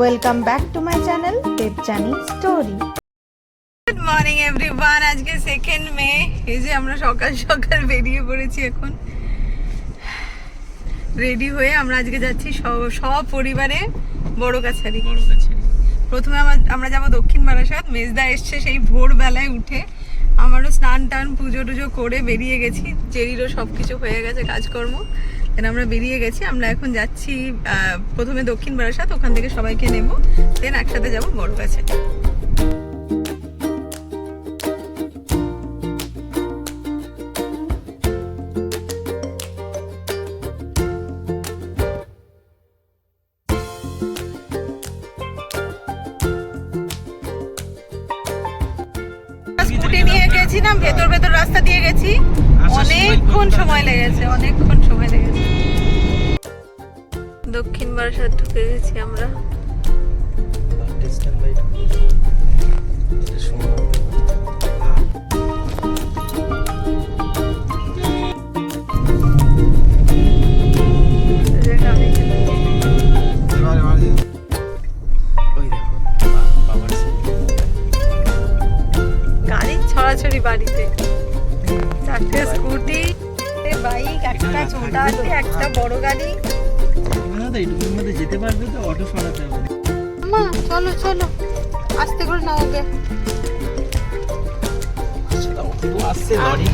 Welcome back to my channel Debjani story good morning everyone আজকে second May এই যে আমরা সকাল সকাল বেরিয়ে পড়েছি এখন। রেডি হয়ে আমরা আজকে যাচ্ছি সব- সপরিবারে বড় কাছারি। বড় কাছারি। প্রথমে আমার- আমরা যাব দক্ষিণ বারাসাত। মেজদা এসছে সেই ভোরবেলায় উঠে। আমারও স্নান টান পুজো টুজো করে বেরিয়ে গেছি। চেরিরও সব কিছু হয়ে গেছে কাজকর্ম। দেন আমরা বেরিয়ে গেছি, আমরা এখন যাচ্ছি প্রথমে দক্ষিণ বারাসাত, ওখান থেকে সবাইকে নেব দেন একসাথে যাব বড় কাছারি গেছিলাম ভেতর ভেতর রাস্তা দিয়ে গেছি। অনেকক্ষণ সময় লেগেছে অনেকক্ষণ সময় লেগেছে। দক্ষিণ বারাসাত ঢুকে গেছি আমরা। বাইক ছোটা আছে একটা বড় গাড়ি। যেতে পারবে তো অটো সরাতে হবে। মা চলো চলো। আস্তে করে নাও ওকে। আসছে লরি।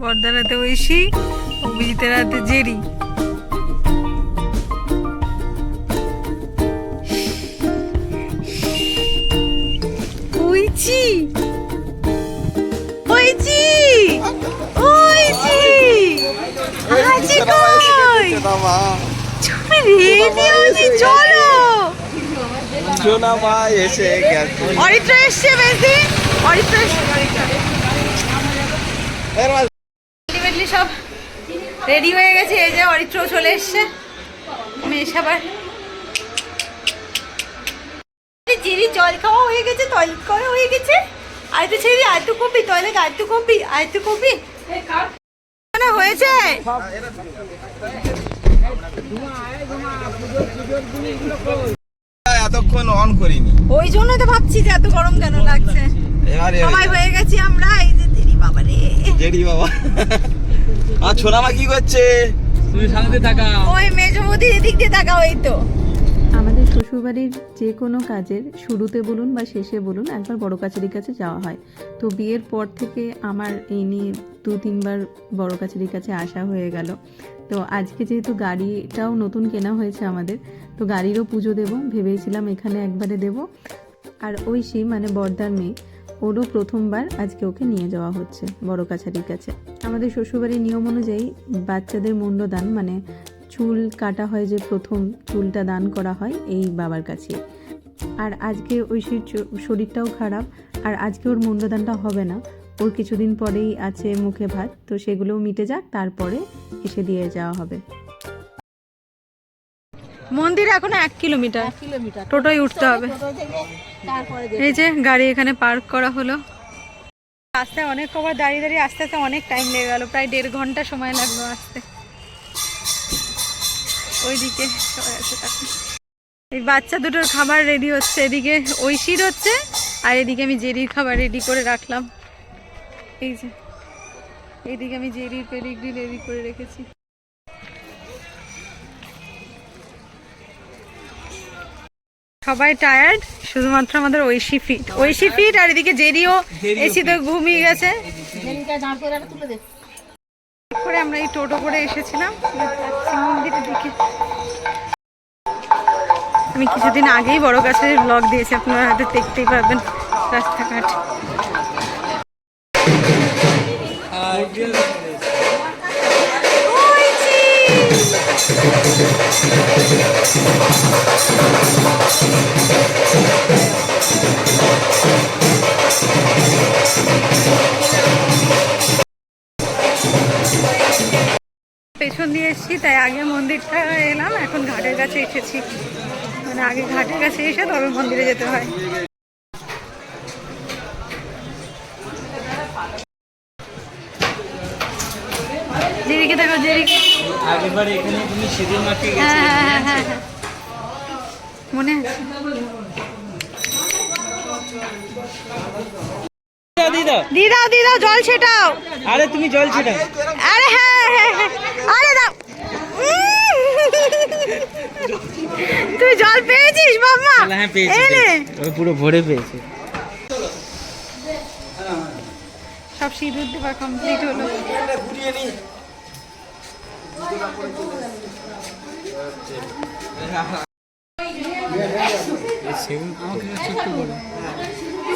বর্দার ঐশী অভিজিতের হাতে জেরি। চলো। জোনা মা এসে গেছে। অরিত্র এসছে বেশি। অরিত্র আলটিমেটলি সব রেডি হয়ে গেছে এই যে অরিত্র চলে এসছে। আমি এসে আবার জিরি জল খাওয়া হয়ে গেছে টয়লেট করা হয়ে গেছে। আয়তু ছেড়ে আয়তু কপি টয়লেট আয়তু কপি আয়তু কপি না হয়েছে। এতক্ষণ অন করিনি। ওই জন্যই তো ভাবছি যে এত গরম কেন লাগছে। এবারে সবাই হয়ে গেছি আমরা এই যে দেরি বাবা রে। জেডি বাবা। আর ছোনামা কি করছে? তুমি সামনে থাকা। ওই মেজমতি এদিক দিয়ে থাকা ওই তো। শ্বশুরবাড়ির যে কোনো কাজের শুরুতে বলুন বা শেষে বলুন একবার বড় কাছারির কাছে যাওয়া হয়। তো বিয়ের পর থেকে আমার এই নিয়ে দু তিনবার বড় কাছারির কাছে আসা হয়ে গেল। তো আজকে যেহেতু গাড়িটাও নতুন কেনা হয়েছে আমাদের, তো গাড়িরও পুজো দেব, ভেবেছিলাম এখানে একবারে দেব। আর ওই ঐশী মানে বর্দার মেয়ে, ওরও প্রথমবার আজকে ওকে নিয়ে যাওয়া হচ্ছে বড় কাছারির কাছে। আমাদের শ্বশুরবাড়ির নিয়ম অনুযায়ী বাচ্চাদের মুন্ডদান মানে চুল কাটা হয় যে প্রথম চুলটা দান করা হয় এই বাবার কাছে। আর আজকে ঐশীর চ- শরীরটাও খারাপ আর আজকে ওর মুন্ডদানটা হবে না। ওর কিছুদিন পরেই আছে মুখে ভাত তো সেগুলোও মিটে যাক তারপরে এসে দিয়ে যাওয়া হবে। মন্দির এখনও এক কিলোমিটার। টোটোয় উঠতে হবে। এই যে গাড়ি এখানে পার্ক করা হলো। রাস্তায় অনেক কবার দাঁড়িয়ে দাঁড়িয়ে আস্তে আস্তে অনেক টাইম লেগে গেল প্রায় দেড় ঘণ্টা সময় লাগল আসতে। ওইদিকে। এই বাচ্চা দুটোর খাবার রেডি হচ্ছে। এদিকে ঐশীর হচ্ছে আর এদিকে আমি জেরির খাবার রেডি করে রাখলাম। এই যে এইদিকে আমি জেরির পেডিগ্রি রেডি করে রেখেছি। সবাই টায়ার্ড শুধুমাত্র আমাদের ঐশি ফিট ঐশি ফিট আর এদিকে জেরিও এসিতে ঘুমিয়ে গেছে। করে আমরা এই টোটো করে এসেছিলাম। মন্দিরের দিকে। আমি কিছুদিন আগেই বড় কাছে ব্লগ দিয়েছি, আপনারা হয়তো দেখতেই পাবেন রাস্তাঘাট। ঐশী! পেছন এসেছি তাই আগে মন্দিরটা এলাম এখন ঘাটের কাছে এসেছি। মানে আগে ঘাটের কাছে এসে তবে মন্দিরে যেতে হয়। হ্যাঁ হ্যাঁ, হ্যাঁ, হ্যাঁ হ্যাঁ মনে আছে? দিদা দিদা। জল ছেটাও। আরে তুমি জল ছেটাও। আরে হ্যাঁ হ্যাঁ আরে দাও তুই জল পেয়েছিস বাবা হ্যাঁ পেয়েছি নে। পেয়েছি। ও পুরো ভরে পেয়েছে। সব সিঁদুর দেওয়া কমপ্লিট হলো।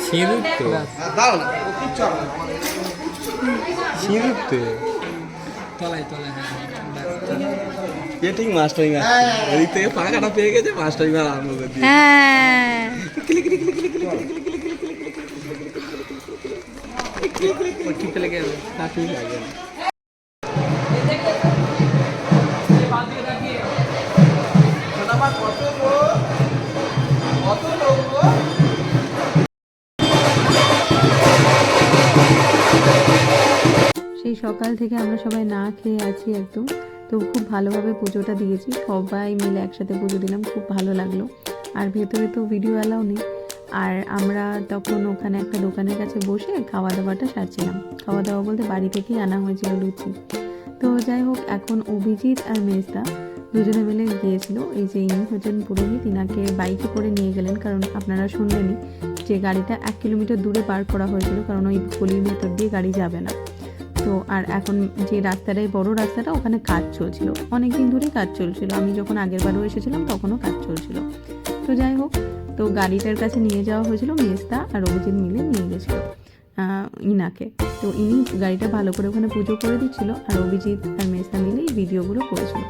সিঁদুর তো। সিঁদুর তো। তলায় তলায় হ্যাঁ। এ ঠিক মাস্টারিং আসছে ওদিক থেকে পাখাটা পেয়ে গেছে মাস্টারিং আর আরম্ভ করে দিয়ে হ্যাঁ সেই সকাল থেকে আমরা সবাই না খেয়ে আছি একদম তো খুব ভালোভাবে পুজোটা দিয়েছি। সবাই মিলে একসাথে পুজো দিলাম, খুব ভালো লাগল। আর ভেতরে তো ভিডিও অ্যালাও নেই। আর আমরা তখন ওখানে একটা দোকানের কাছে বসে খাওয়া দাওয়াটা সারছিলাম। খাওয়া দাওয়া বলতে বাড়ি থেকেই আনা হয়েছিল লুচি। তো যাই হোক, এখন অভিজিৎ আর মেজদা দুজনে মিলে গিয়েছিল। এই যে ইনি হচ্ছেন পুরোহিত, ইনাকে বাইকে করে নিয়ে গেলেন। কারণ আপনারা শুনলেনই যে গাড়িটা এক কিলোমিটার দূরে পার করা হয়েছিল। কারণ ওই গলির ভেতর দিয়ে গাড়ি যাবে না। তো আর এখন যে রাস্তাটাই বড় রাস্তাটা, ওখানে কাজ চলছিল। অনেক দিন ধরেই কাজ চলছিল। আমি যখন আগের বারও এসেছিলাম, তখনও কাজ চলছিল। তো যাই হোক, তো গাড়িটার কাছে নিয়ে যাওয়া হয়েছিল মেজদা আর অভিজিৎ মিলে নিয়ে গেছিল ইনাকে। তো ইনি গাড়িটা ভালো করে ওখানে পুজো করে দিচ্ছিল আর অভিজিৎ আর মেজদা এই ভিডিওগুলো করেছিল।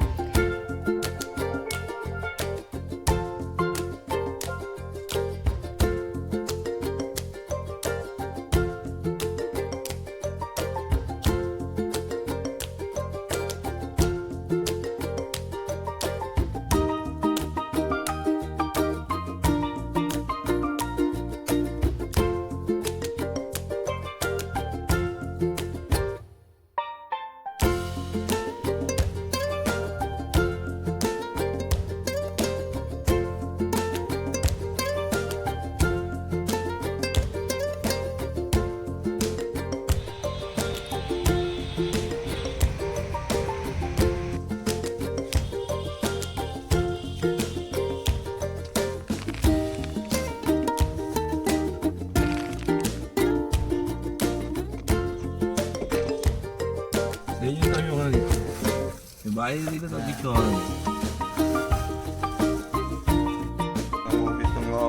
বাইরে দিলে তো কিছু হবে না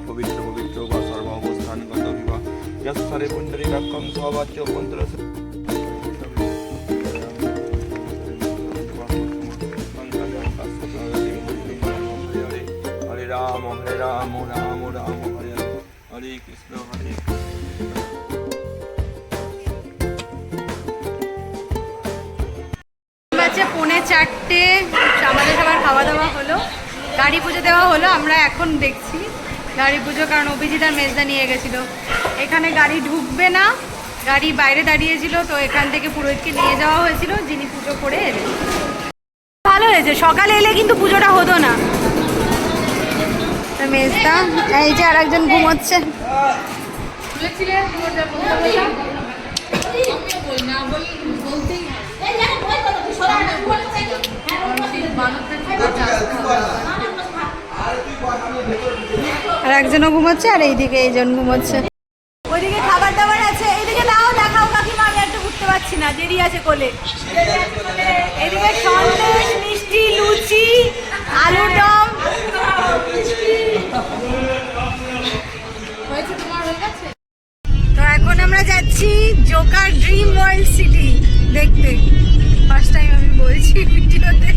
পবিত্র পবিত্র বা সর্বাবস্থানগত বিবাহ যস্তরে পুণ্ডরীকাক্ষং সবাচ্য মন্ত্র হরে রাম হরে রাম রাম বাচ্চা পৌনে চারটে, আমাদের সবার খাওয়া দাওয়া হলো। গাড়ি পুজো দেওয়া হলো, আমরা এখন দেখছি গাড়ি পুজো, কারণ অভিজিৎ আর মেজদা নিয়ে গেছিল। এখানে গাড়ি ঢুকবে না, গাড়ি বাইরে দাঁড়িয়েছিল, তো এখান থেকে পুরোহিতকে নিয়ে যাওয়া হয়েছিল, যিনি পুজো করে এলেন। ভালো হয়েছে, সকালে এলে কিন্তু পুজোটা হতো না। মেজদা, এই যে আর একজন ঘুমোচ্ছে আর একজনও ঘুমোচ্ছে আর এইদিকে এইজন ঘুমোচ্ছে। ওইদিকে খাবার দাবার আছে, এইদিকে দাও দেখাও কাকিমা, আমি একটু উঠতে পারছি না, দেরি আছে কোলে। এদিকে সন্দেশ, মিষ্টি, লুচি, আলুর দম। তো এখন আমরা যাচ্ছি জোকার ড্রিম ওয়ার্ল্ড সিটি। দেখতে। ফার্স্ট টাইম আমি বলছি ভিডিওতে।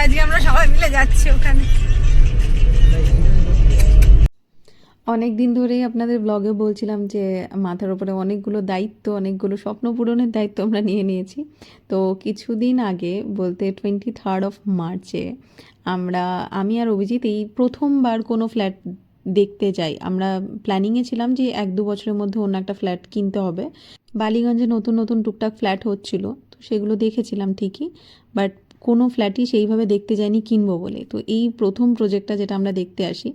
আজকে আমরা সবাই মিলে যাচ্ছি ওখানে। অনেক দিন ধরেই আপনাদের ব্লগে বলছিলাম যে, মাথার উপরে অনেকগুলো দায়িত্ব, অনেকগুলো স্বপ্ন পূরণের দায়িত্ব আমরা নিয়ে নিয়েছি। তো কিছুদিন আগে, বলতে টোয়েন্টি থার্ড অফ মার্চে আমরা, আমি আর অভিজিৎ এই প্রথমবার কোনো ফ্ল্যাট দেখতে যাই। আমরা প্ল্যানিংয়ে ছিলাম যে এক দু বছরের মধ্যে অন্য একটা ফ্ল্যাট কিনতে হবে। বালিগঞ্জে নতুন নতুন টুকটাক ফ্ল্যাট হচ্ছিল, তো সেগুলো দেখেছিলাম ঠিকই বাট কোনো ফ্ল্যাটই সেইভাবে দেখতে যাইনি কিনবো বলে। তো এই প্রথম প্রজেক্টটা যেটা আমরা দেখতে আসি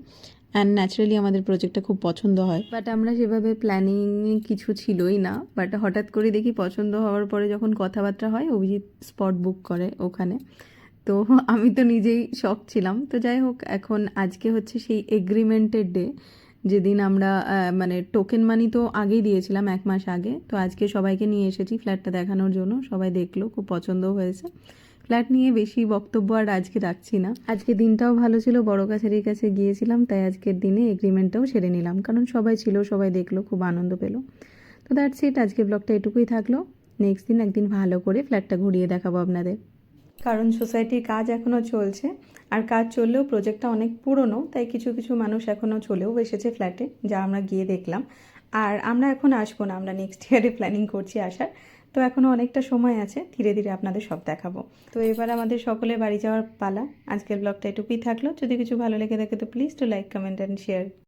অ্যান্ড ন্যাচারালি আমাদের প্রজেক্টটা খুব পছন্দ হয়। বাট আমরা সেভাবে প্ল্যানিং কিছু ছিলই না বাট হঠাৎ করে দেখি পছন্দ হওয়ার পরে যখন কথাবার্তা হয়, অভিজিৎ স্পট বুক করে ওখানে। তো আমি তো নিজেই শখ ছিলাম। তো যাই হোক, এখন আজকে হচ্ছে সেই এগ্রিমেন্টের ডে যেদিন আমরা মানে টোকেন মানি তো আগেই দিয়েছিলাম এক মাস আগে। তো আজকে সবাইকে নিয়ে এসেছি ফ্ল্যাটটা দেখানোর জন্য। সবাই দেখল, খুব পছন্দও হয়েছে। ফ্ল্যাট নিয়ে বেশি বক্তব্য আর আজকে রাখছি না। আজকে দিনটাও ভালো ছিল, বড় কাছারির কাছে গিয়েছিলাম, তাই আজকের দিনে এগ্রিমেন্টটাও সেরে নিলাম। কারণ সবাই ছিল, সবাই দেখল, খুব আনন্দ পেল। তো দ্যাটস ইট আজকে ব্লগটা এটুকুই থাকল। নেক্সট দিন একদিন ভালো করে ফ্ল্যাটটা ঘুরিয়ে দেখাবো আপনাদের। কারণ সোসাইটির কাজ এখনও চলছে। আর কাজ চললেও প্রজেক্টটা অনেক পুরনো, তাই কিছু কিছু মানুষ এখনও চলেও এসেছে ফ্ল্যাটে, যা আমরা গিয়ে দেখলাম। আর আমরা এখন আসব না, আমরা নেক্সট ইয়ারে প্ল্যানিং করছি আসার। তো এখনও অনেকটা সময় আছে, ধীরে ধীরে আপনাদের সব দেখাবো। তো এবার আমাদের সকলে বাড়ি যাওয়ার পালা। আজকের ব্লগটা এটুকুই থাকল। যদি কিছু ভালো লেগে থাকে তো please to like comment and share